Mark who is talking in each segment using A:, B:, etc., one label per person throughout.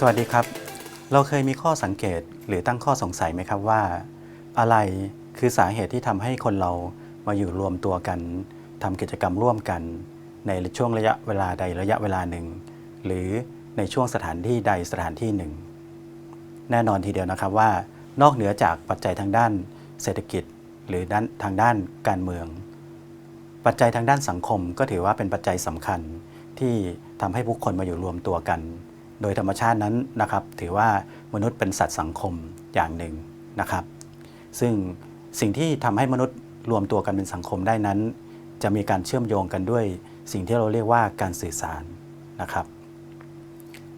A: สวัสดีครับ เราเคยมีข้อสังเกตหรือตั้งข้อสงสัยไหมครับว่า อะไรคือสาเหตุที่ทำให้คนเรามาอยู่รวมตัวกันทำกิจกรรมร่วมกัน ในช่วงระยะเวลาใดระยะเวลาหนึ่ง หรือในช่วงสถานที่ใดสถานที่หนึ่ง แน่นอนทีเดียวนะครับว่า นอกเหนือจากปัจจัยทางด้านเศรษฐกิจ หรือด้านทางด้านการเมือง ปัจจัยทางด้านสังคมก็ถือว่าเป็นปัจจัยสำคัญที่ทำให้ผู้คนมาอยู่รวมตัวกัน โดยธรรมชาตินั้นนะครับ ถือว่ามนุษย์เป็นสัตว์สังคมอย่างหนึ่งนะครับ ซึ่งสิ่งที่ทำให้มนุษย์รวมตัวกันเป็นสังคมได้นั้น จะมีการเชื่อมโยงกันด้วยสิ่งที่เราเรียกว่าการสื่อสารนะครับ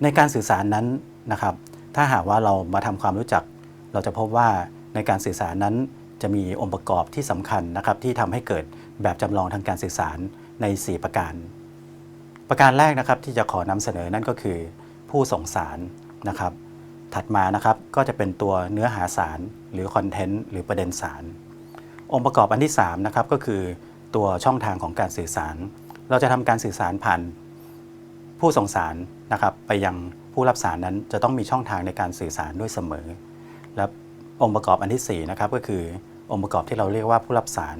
A: ในการสื่อสารนั้นนะครับ ถ้าหากว่าเรามาทำความรู้จัก เราจะพบว่าในการสื่อสารนั้นจะมีองค์ประกอบที่สำคัญนะครับ ที่ทำให้เกิดแบบจำลองทางการสื่อสารใน 4 ประการ ประการแรกนะครับที่จะขอนำเสนอนั่นก็คือ ผู้ส่งสารนะครับ ถัดมานะครับก็จะเป็นตัวเนื้อหาสารหรือคอนเทนต์หรือประเด็นสาร องค์ประกอบอันที่3นะครับก็คือตัวช่องทางของการสื่อสาร เราจะทำการสื่อสารผ่านผู้ส่งสารนะครับ ไปยังผู้รับสารนั้นจะต้องมีช่องทางในการสื่อสารด้วยเสมอ และองค์ประกอบอันที่4นะครับก็คือองค์ประกอบที่เราเรียกว่าผู้รับสาร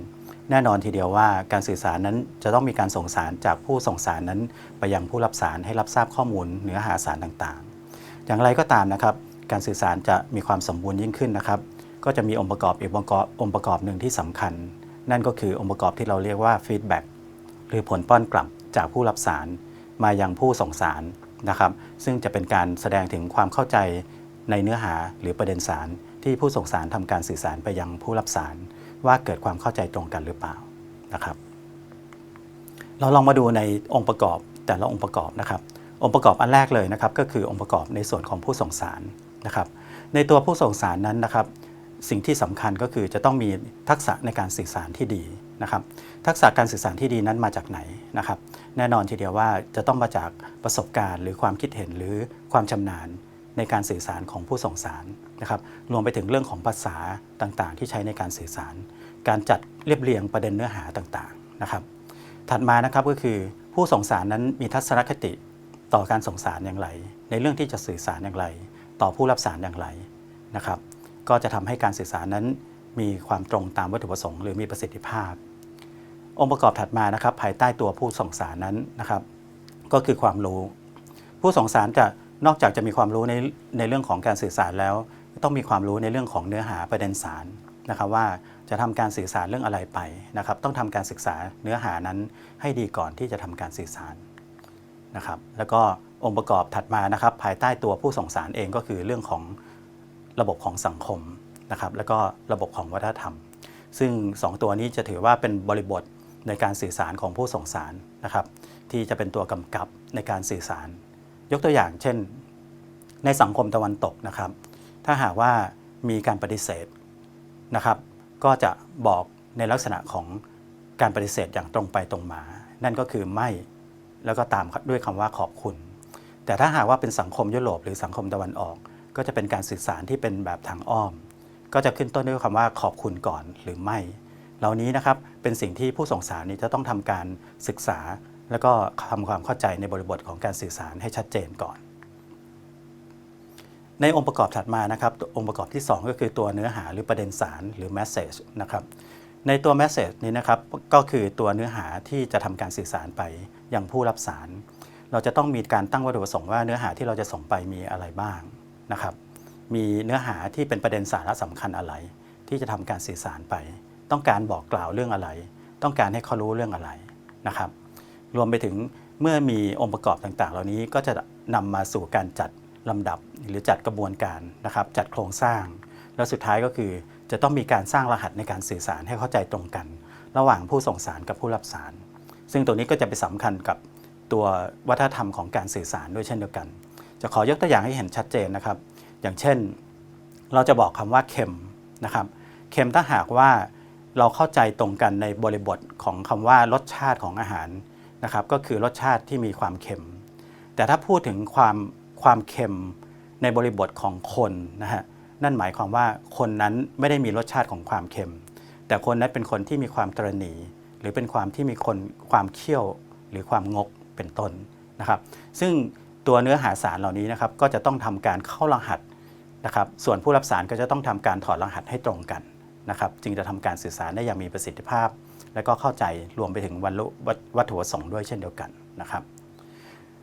A: แน่นอนทีเดียวว่าการสื่อสารนั้นจะต้องมีการส่งสารจากผู้ส่งสารนั้น ไปยังผู้รับสารให้รับทราบข้อมูลเนื้อหาสารต่างๆ อย่างไรก็ตามนะครับ การสื่อสารจะมีความสมบูรณ์ยิ่งขึ้นนะครับ ก็จะมีองค์ประกอบอีกองค์ประกอบองค์ประกอบหนึ่งที่สำคัญ นั่นก็คือองค์ประกอบที่เราเรียกว่าฟีดแบ็กหรือผลป้อนกลับจากผู้รับสาร มายังผู้ส่งสารนะครับ ซึ่งจะเป็นการแสดงถึงความเข้าใจในเนื้อหาหรือประเด็นสารที่ผู้ส่งสารทำการสื่อสารไปยังผู้รับสาร ว่าเกิดความเข้าใจตรงกันหรือเปล่านะครับ เราลองมาดูในองค์ประกอบแต่ละองค์ประกอบนะครับ องค์ประกอบอันแรกเลยนะครับ ก็คือองค์ประกอบในส่วนของผู้ส่งสารนะครับ ในตัวผู้ส่งสารนั้นนะครับ สิ่งที่สำคัญก็คือจะต้องมีทักษะในการสื่อสารที่ดีนะครับ ทักษะการสื่อสารที่ดีนั้นมาจากไหนนะครับ แน่นอนทีเดียวว่าจะต้องมาจากประสบการณ์ หรือความคิดเห็นหรือความชำนาญ ในการสื่อสารของผู้ส่งสารนะครับรวมไปถึงเรื่องของภาษาต่างๆ ที่ใช้ในการสื่อสาร การจัดเรียบเรียงประเด็นเนื้อหาต่างๆนะครับ ถัดมานะครับก็คือผู้ส่งสารนั้นมีทัศนคติต่อการส่งสารอย่างไร ในเรื่องที่จะสื่อสารอย่างไร ต่อผู้รับสารอย่างไรนะครับ ก็จะทำให้การสื่อสารนั้นมีความตรงตามวัตถุประสงค์หรือมีประสิทธิภาพ องค์ประกอบถัดมานะครับ ภายใต้ตัวผู้ส่งสารนั้นนะครับ ก็คือความรู้ ผู้ส่งสารจะ นอกจากจะมีความรู้ในในเรื่องของการสื่อสารแล้ว ต้องมีความรู้ในเรื่องของเนื้อหาประเด็นสารนะครับว่าจะทำการสื่อสารเรื่องอะไรไปนะครับ ต้องทำการศึกษาเนื้อหานั้นให้ดีก่อนที่จะทำการสื่อสารนะครับ แล้วก็องค์ประกอบถัดมานะครับ ภายใต้ตัวผู้ส่งสารเองก็คือเรื่องของระบบของสังคมนะครับ แล้วก็ระบบของวัฒนธรรม ซึ่ง 2 ตัวนี้จะถือว่าเป็นบริบทในการสื่อสารของผู้ส่งสารนะครับ ที่จะเป็นตัวกำกับในการสื่อสาร ยกตัวอย่างเช่น ในสังคมตะวันตกนะครับ ถ้าหากว่ามีการปฏิเสธนะครับ ก็จะบอกในลักษณะของการปฏิเสธอย่างตรงไปตรงมา นั่นก็คือไม่แล้วก็ตามด้วยคำว่าขอบคุณ แต่ถ้าหากว่าเป็นสังคมยุโรปหรือสังคมตะวันออก ก็จะเป็นการสื่อสารที่เป็นแบบทางอ้อม ก็จะขึ้นต้นด้วยคำว่าขอบคุณก่อนหรือไม่ เหล่านี้นะครับเป็นสิ่งที่ผู้ส่งสารนี้จะต้องทำการศึกษา แล้วก็ทำความเข้าใจในบริบทของการสื่อสารให้ชัดเจนก่อน ในองค์ประกอบถัดมานะครับองค์ประกอบที่ 2 ก็คือตัวเนื้อหาหรือประเด็นสารหรือ message นะครับในตัว message นี้นะครับก็คือตัวเนื้อหาที่จะทำการสื่อสารไปยังผู้รับสาร เราจะต้องมีการตั้งวัตถุประสงค์ว่าเนื้อหาที่เราจะส่งไปมีอะไรบ้างนะครับมีเนื้อหาที่เป็นประเด็นสาระสำคัญอะไร ที่จะทำการสื่อสารไป ต้องการบอกกล่าวเรื่องอะไร ต้องการให้เขารู้เรื่องอะไรนะครับ รวมไปถึงเมื่อมีองค์ประกอบต่างๆ เหล่านี้ก็จะนำมาสู่การจัดลำดับหรือจัดกระบวนการนะครับ จัดโครงสร้าง แล้วสุดท้ายก็คือจะต้องมีการสร้างรหัสในการสื่อสารให้เข้าใจตรงกัน ระหว่างผู้ส่งสารกับผู้รับสาร ซึ่งตัวนี้ก็จะไปสำคัญกับตัววัฒนธรรมของการสื่อสารด้วยเช่นเดียวกัน จะขอยกตัวอย่างให้เห็นชัดเจนนะครับ อย่างเช่น เราจะบอกคำว่าเค็มนะครับเค็มถ้าหากว่าเราเข้าใจตรงกันในบริบทของคำว่ารสชาติของอาหาร นะครับก็คือรสชาติที่มีความเค็ม แต่ถ้าพูดถึงความความเค็มในบริบทของคนนะฮะนั่นหมายความว่าคนนั้นไม่ได้มีรสชาติของความเค็ม แต่คนนั้นเป็นคนที่มีความตรณีหรือเป็นความที่มีคนความเคี่ยวหรือความงกเป็นต้นนะครับ ซึ่งตัวเนื้อหาสารเหล่านี้นะครับก็จะต้องทำการเข้ารหัสนะครับ ส่วนผู้รับสารก็จะต้องทำการถอดรหัสให้ตรงกันนะครับ จึงจะทำการสื่อสารได้อย่างมีประสิทธิภาพ และก็เข้าใจรวมไปถึงวันลุวัตวัตถุประสงค์ด้วยเช่นเดียวกันนะครับ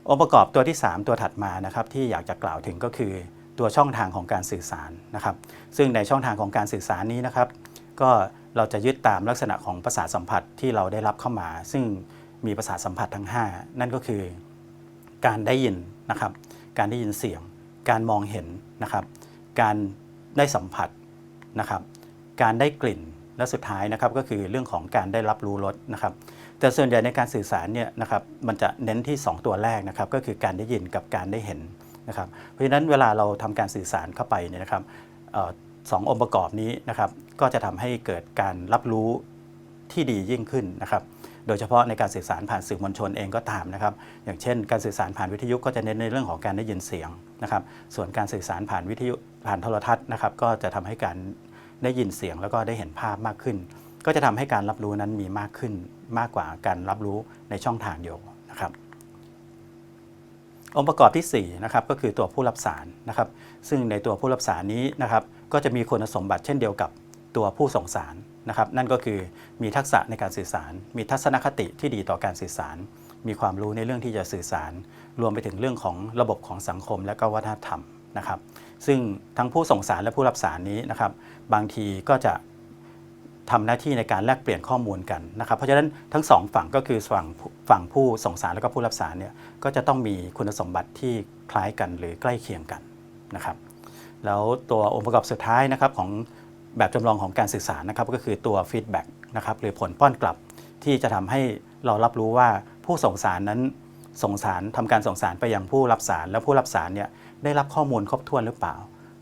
A: องค์ประกอบตัวที่ 3 ตัวถัดมานะครับที่อยากจะกล่าวถึงก็คือตัวช่องทางของการสื่อสารนะครับ ซึ่งในช่องทางของการสื่อสารนี้นะครับ ก็เราจะยึดตามลักษณะของประสาทสัมผัสที่เราได้รับเข้ามา ซึ่งมีประสาทสัมผัสทั้ง 5 นั่นก็คือการได้ยินนะครับ การได้ยินเสียง การมองเห็นนะครับ การได้สัมผัสนะครับ การได้กลิ่น และสุดท้ายนะครับก็คือเรื่องของการได้รับรู้รสนะครับ แต่ส่วนใหญ่ในการสื่อสารเนี่ยนะครับมันจะเน้นที่ 2 ตัวแรกนะครับก็คือการได้ยินกับการได้เห็นนะครับเพราะฉะนั้นเวลาเราทำการสื่อสารเข้าไปเนี่ยนะครับออสององค์ประกอบนี้นะครับก็จะทำให้เกิดการรับรู้ที่ดียิ่งขึ้นนะครับโดยเฉพาะในการสื่อสารผ่านสื่อมวลชนเองก็ตามนะครับ อย่างเช่น การสื่อสารผ่านวิทยุก็จะเน้นในเรื่องของการได้ยินเสียงนะครับ ส่วนการสื่อสารผ่านวิทยุผ่านโทรทัศน์นะครับ ก็จะทำให้การ ได้ยินเสียงแล้วก็ได้เห็นภาพมากขึ้น ก็จะทำให้การรับรู้นั้นมีมากขึ้นมากกว่าการรับรู้ในช่องทางเดียวนะครับ องค์ประกอบที่4นะครับก็คือตัวผู้รับสารนะครับ ซึ่งในตัวผู้รับสารนี้นะครับ ก็จะมีคุณสมบัติเช่นเดียวกับตัวผู้ส่งสารนะครับ นั่นก็คือมีทักษะในการสื่อสาร มีทัศนคติที่ดีต่อการสื่อสาร มีความรู้ในเรื่องที่จะสื่อสาร รวมไปถึงเรื่องของระบบของสังคมและก็วัฒนธรรม นะครับซึ่งทั้งผู้ส่งสารและผู้รับสารนี้นะครับบางทีก็จะทำหน้าที่ในการแลกเปลี่ยนข้อมูลกันนะครับเพราะฉะนั้นทั้งสองฝั่งก็คือฝั่งฝั่งผู้ส่งสารและก็ผู้รับสารเนี่ยก็จะต้องมีคุณสมบัติที่คล้ายกันหรือใกล้เคียงกันนะครับแล้วตัวองค์ประกอบสุดท้ายนะครับของแบบจำลองของการสื่อสารนะครับก็คือตัวฟีดแบ็กนะครับหรือผลป้อนกลับที่จะทำให้เรารับรู้ว่าผู้ส่งสารนั้น ส่งสารทำการส่งสารไปยังผู้รับสาร แล้วผู้รับสารเนี่ยได้รับข้อมูลครบถ้วนหรือเปล่า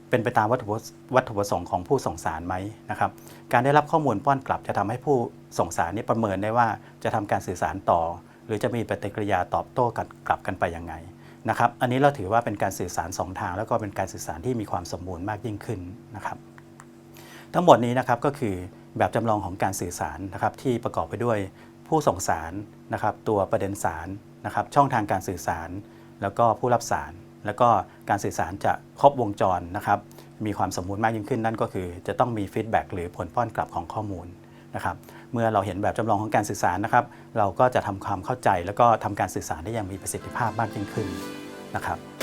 A: เป็นไปตามวัตถุประวัตถุประสงค์ของผู้ส่งสารไหมนะครับการได้รับข้อมูลป้อนกลับจะทำให้ผู้ส่งสารนี้ประเมินได้ว่าจะทำการสื่อสารต่อ หรือจะมีปฏิกิริยาตอบโต้กันกลับกันไปยังไงนะครับอันนี้เราถือว่าเป็นการสื่อสารสองทาง แล้วก็เป็นการสื่อสารที่มีความสมบูรณ์มากยิ่งขึ้นนะครับทั้งหมดนี้นะครับก็คือแบบจำลองของการสื่อสารนะครับที่ประกอบไปด้วยผู้ส่งสารนะครับตัวประเด็นสาร นะครับช่องทางการสื่อสาร แล้วก็ผู้รับสาร แล้วก็การสื่อสารจะครบวงจรนะครับมีความสมบูรณ์มากยิ่งขึ้นนั่นก็คือ จะต้องมีฟีดแบ็กหรือผลป้อนกลับของข้อมูลนะครับเมื่อเราเห็นแบบจำลองของการสื่อสารนะครับเราก็จะทำความเข้าใจ แล้วก็ทำการสื่อสารได้อย่างมีประสิทธิภาพมากยิ่งขึ้นนะครับ